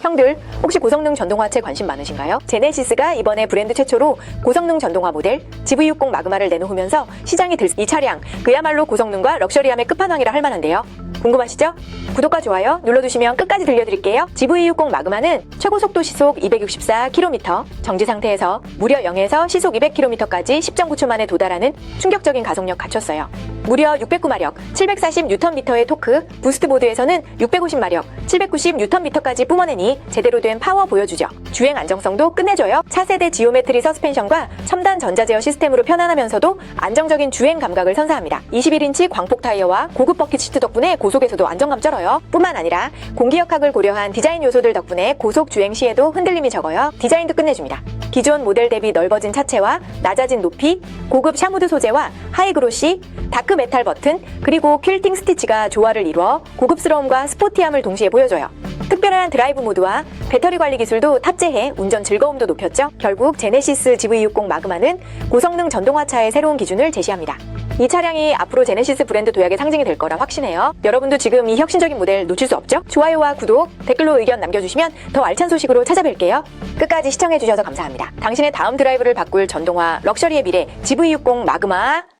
형들 혹시 고성능 전동화체 관심 많으신가요? 제네시스가 이번에 브랜드 최초로 고성능 전동화 모델 GV60 마그마를 내놓으면서 시장이 들 이 차량 그야말로 고성능과 럭셔리함의 끝판왕이라 할 만한데요. 궁금하시죠? 구독과 좋아요 눌러주시면 끝까지 들려드릴게요. GV60 마그마는 최고 속도 시속 264km, 정지 상태에서 무려 0에서 시속 200km까지 10.9초 만에 도달하는 충격적인 가속력 갖췄어요. 무려 609마력, 740Nm의 토크, 부스트 모드에서는 650마력, 790Nm까지 뿜어내니 제대로 된 파워 보여주죠. 주행 안정성도 끝내줘요. 차세대 지오메트리 서스펜션과 첨단 전자제어 시스템으로 편안하면서도 안정적인 주행 감각을 선사합니다. 21인치 광폭 타이어와 고급 버킷 시트 덕분에 고속에서도 안정감 쩔어요. 뿐만 아니라 공기역학을 고려한 디자인 요소들 덕분에 고속 주행 시에도 흔들림이 적어요. 디자인도 끝내줍니다. 기존 모델 대비 넓어진 차체와 낮아진 높이, 고급 샤무드 소재와 하이그로시, 다크 메탈 버튼, 그리고 퀼팅 스티치가 조화를 이루어 고급스러움과 스포티함을 동시에 보여줘요. 특별한 드라이브 모드와 배터리 관리 기술도 탑재해 운전 즐거움도 높였죠. 결국 제네시스 GV60 마그마는 고성능 전동화차의 새로운 기준을 제시합니다. 이 차량이 앞으로 제네시스 브랜드 도약의 상징이 될 거라 확신해요. 여러분도 지금 이 혁신적인 모델 놓칠 수 없죠? 좋아요와 구독, 댓글로 의견 남겨주시면 더 알찬 소식으로 찾아뵐게요. 끝까지 시청해주셔서 감사합니다. 당신의 다음 드라이브를 바꿀 전동화 럭셔리의 미래 GV60 마그마